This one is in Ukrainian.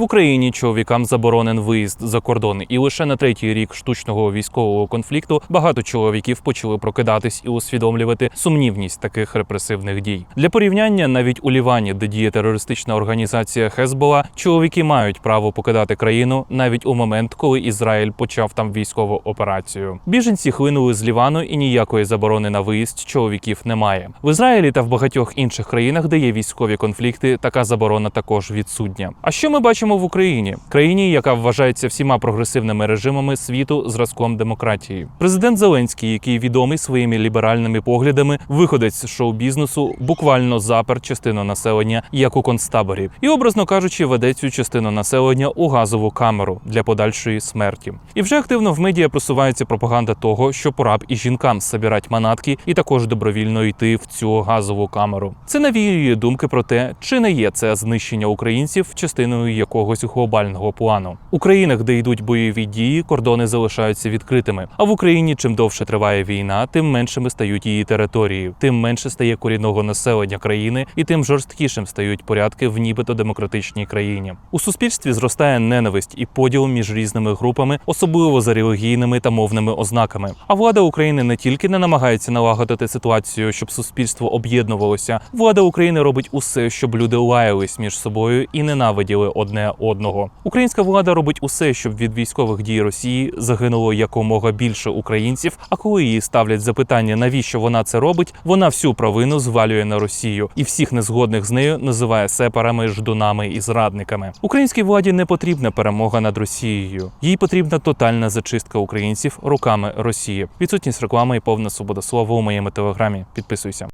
В Україні чоловікам заборонен виїзд за кордон, і лише на третій рік штучного військового конфлікту багато чоловіків почали прокидатись і усвідомлювати сумнівність таких репресивних дій. Для порівняння, навіть у Лівані, де діє терористична організація Хезбола, чоловіки мають право покидати країну навіть у момент, коли Ізраїль почав там військову операцію. Біженці хлинули з Лівану, і ніякої заборони на виїзд чоловіків немає. В Ізраїлі та в багатьох інших країнах, де є військові конфлікти, така заборона також відсутня. А що ми бачимо в Україні? Країні, яка вважається всіма прогресивними режимами світу зразком демократії. Президент Зеленський, який відомий своїми ліберальними поглядами, виходець з шоу-бізнесу, буквально запер частину населення як у концтаборі, і образно кажучи, веде цю частину населення у газову камеру для подальшої смерті. І вже активно в медіа просувається пропаганда того, що пора б і жінкам собирать манатки і також добровільно йти в цю газову камеру. Це навіює думки про те, чи не є це знищення українців частиною якогось глобального плану. У країнах, де йдуть бойові дії, кордони залишаються відкритими. А в Україні, чим довше триває війна, тим меншими стають її території, тим менше стає корінного населення країни, і тим жорсткішим стають порядки в нібито демократичній країні. У суспільстві зростає ненависть і поділ між різними групами, особливо за релігійними та мовними ознаками. А влада України не тільки не намагається налагодити ситуацію, щоб суспільство об'єднувалося. Влада України робить усе, щоб люди лаялись між собою і ненавиділи одне одного. Українська влада робить усе, щоб від військових дій Росії загинуло якомога більше українців. А коли її ставлять запитання, навіщо вона це робить, вона всю провину звалює на Росію і всіх незгодних з нею називає сепарами, ждунами і зрадниками. Українській владі не потрібна перемога над Росією. Їй потрібна тотальна зачистка українців руками Росії. Відсутність реклами і повна свобода слова у моєму телеграмі. Підписуйся.